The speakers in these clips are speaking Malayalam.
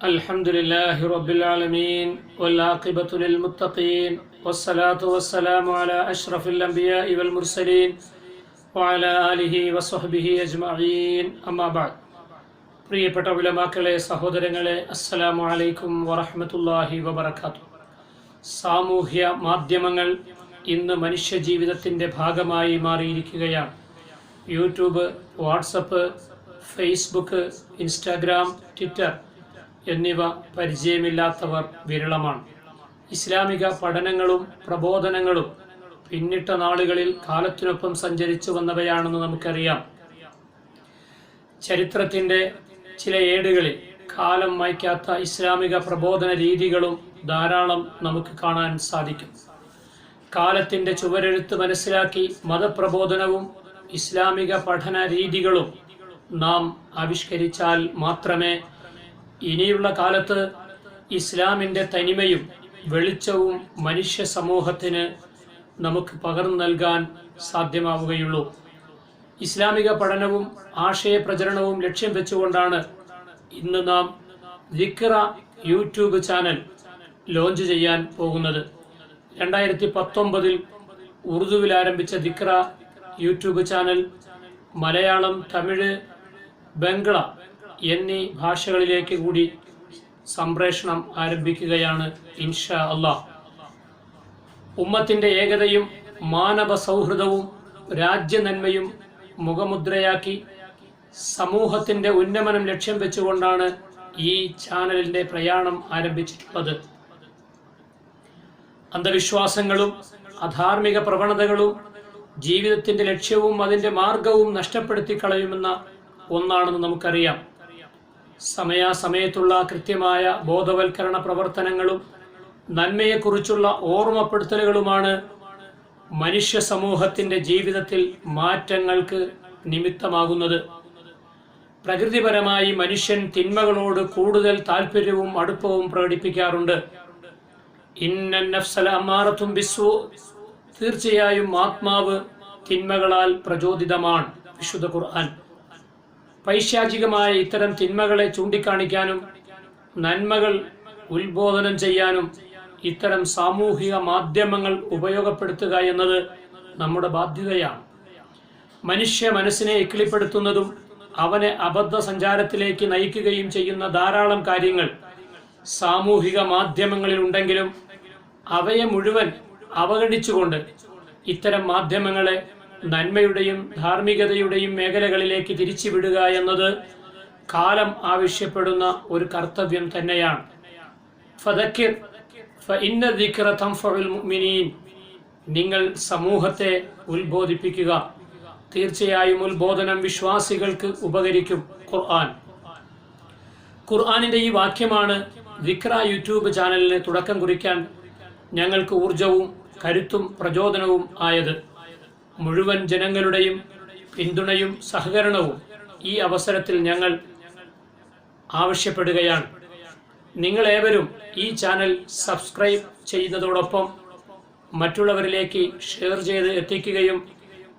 الحمد لله رب العالمين والعاقبة للمتقين والصلاة والسلام على أشرف الأنبياء والمرسلين وعلى آله وصحبه أجمعين أما بعد പ്രിയപ്പെട്ട വിലമാക്കളെ സഹോദരങ്ങളെ അസ്സലാമു അലൈക്കും വറഹ്മത്തുള്ളാഹി വബറകാതുഹു സാമൂഹ്യ മാധ്യമങ്ങൾ ഇന്ന് മനുഷ്യ ജീവിതത്തിൻ്റെ ഭാഗമായി മാറിയിരിക്കുകയാണ് YouTube WhatsApp Facebook Instagram Twitter എന്നിവ പരിചയമില്ലാത്തവർ വിരളമാണ്. ഇസ്ലാമിക പഠനങ്ങളും പ്രബോധനങ്ങളും പിന്നിട്ട നാളുകളിൽ കാലത്തിനൊപ്പം സഞ്ചരിച്ചു വന്നവയാണെന്ന് നമുക്കറിയാം. ചരിത്രത്തിന്റെ ചില ഏടുകളിൽ കാലം മായ്ക്കാത്ത ഇസ്ലാമിക പ്രബോധന രീതികളും ധാരാളം നമുക്ക് കാണാൻ സാധിക്കും. കാലത്തിന്റെ ചുവരെഴുത്ത് മനസ്സിലാക്കി മതപ്രബോധനവും ഇസ്ലാമിക പഠന രീതികളും നാം ആവിഷ്കരിച്ചാൽ മാത്രമേ ഇനിയുള്ള കാലത്ത് ഇസ്ലാമിന്റെ തനിമയും വെളിച്ചവും മനുഷ്യ സമൂഹത്തിന് നമുക്ക് പകർന്നു നൽകാൻ സാധ്യമാവുകയുള്ളൂ. ഇസ്ലാമിക പഠനവും ആശയ പ്രചരണവും ലക്ഷ്യം വെച്ചുകൊണ്ടാണ് ഇന്ന് നാം ദിക്റ യൂട്യൂബ് ചാനൽ ലോഞ്ച് ചെയ്യാൻ പോകുന്നത്. രണ്ടായിരത്തി പത്തൊമ്പതിൽ ഉറുദുവിൽ ആരംഭിച്ച ദിക്റ യൂട്യൂബ് ചാനൽ മലയാളം തമിഴ് ബംഗ്ല എന്നീ ഭാഷകളിലേക്ക് കൂടി സംപ്രേഷണം ആരംഭിക്കുകയാണ് ഇൻഷാ അള്ളാഹ് ഉമ്മത്തിന്റെ ഏകതയും മാനവ സൗഹൃദവും രാജ്യനന്മയും മുഖമുദ്രയാക്കി സമൂഹത്തിന്റെ ഉന്നമനം ലക്ഷ്യം വെച്ചുകൊണ്ടാണ് ഈ ചാനലിന്റെ പ്രയാണം ആരംഭിച്ചിട്ടുള്ളത്. അന്ധവിശ്വാസങ്ങളും അധാർമിക പ്രവണതകളും ജീവിതത്തിന്റെ ലക്ഷ്യവും അതിന്റെ മാർഗവും നഷ്ടപ്പെടുത്തി കളയുമെന്ന ഒന്നാണെന്ന് നമുക്കറിയാം. സമയാസമയത്തുള്ള കൃത്യമായ ബോധവൽക്കരണ പ്രവർത്തനങ്ങളും നന്മയെക്കുറിച്ചുള്ള ഓർമ്മപ്പെടുത്തലുകളുമാണ് മനുഷ്യ സമൂഹത്തിന്റെ ജീവിതത്തിൽ മാറ്റങ്ങൾക്ക് നിമിത്തമാകുന്നത്. പ്രകൃതിപരമായി മനുഷ്യൻ തിന്മകളോട് കൂടുതൽ താല്പര്യവും അടുപ്പവും പ്രകടിപ്പിക്കാറുണ്ട്. ഇന്ന നഫ്സല അമ്മാറത്തും ബിസ്വു തീർച്ചയായും ആത്മാവ് തിന്മകളാൽ പ്രചോദിതമാണ് വിശുദ്ധ ഖുർആൻ. പൈശാചികമായ ഇത്തരം തിന്മകളെ ചൂണ്ടിക്കാണിക്കാനും നന്മകൾ ഉത്ബോധനം ചെയ്യാനും ഇത്തരം സാമൂഹിക മാധ്യമങ്ങൾ ഉപയോഗപ്പെടുത്തുക എന്നത് നമ്മുടെ ബാധ്യതയാണ്. മനുഷ്യ മനസ്സിനെ ഇക്കിളിപ്പെടുത്തുന്നതും അവനെ അബദ്ധ സഞ്ചാരത്തിലേക്ക് നയിക്കുകയും ചെയ്യുന്ന ധാരാളം കാര്യങ്ങൾ സാമൂഹിക മാധ്യമങ്ങളിൽ ഉണ്ടെങ്കിലും അവയെ മുഴുവൻ അവഗണിച്ചുകൊണ്ട് ഇത്തരം മാധ്യമങ്ങളെ നന്മയുടെയും ധാർമ്മികതയുടെയും മേഖലകളിലേക്ക് തിരിച്ചുവിടുക എന്നത് കാലം ആവശ്യപ്പെടുന്ന ഒരു കർത്തവ്യം തന്നെയാണ്. നിങ്ങൾ സമൂഹത്തെ ഉത്ബോധിപ്പിക്കുക. തീർച്ചയായും ഉത്ബോധനം വിശ്വാസികൾക്ക് ഉപകരിക്കും ഖുർആൻ. ഖുർആനിന്റെ ഈ വാക്യമാണ് വിക്ര യൂട്യൂബ് ചാനലിന് തുടക്കം കുറിക്കാൻ ഞങ്ങൾക്ക് ഊർജവും കരുത്തും പ്രചോദനവും ആയത്. മുഴുവൻ ജനങ്ങളുടെയും പിന്തുണയും സഹകരണവും ഈ അവസരത്തിൽ ഞങ്ങൾ ആവശ്യപ്പെടുകയാണ്. നിങ്ങൾ ഏവരും ഈ ചാനൽ സബ്സ്ക്രൈബ് ചെയ്യുന്നതോടൊപ്പം മറ്റുള്ളവരിലേക്ക് ഷെയർ ചെയ്ത് എത്തിക്കുകയും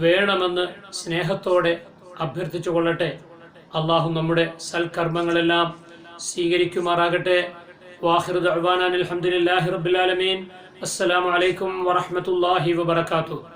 വേണമെന്ന് സ്നേഹത്തോടെ അഭ്യർത്ഥിച്ചു കൊള്ളട്ടെ. അള്ളാഹു നമ്മുടെ സൽക്കർമ്മങ്ങളെല്ലാം സ്വീകരിക്കുമാറാകട്ടെ. വാഹിറുദ് അൽഹംദുലില്ലാഹി റബ്ബിൽ ആലമീൻ. അസ്സലാമു അലൈക്കും വറഹ്മത്തുള്ളാഹി വബറകാതുഹു.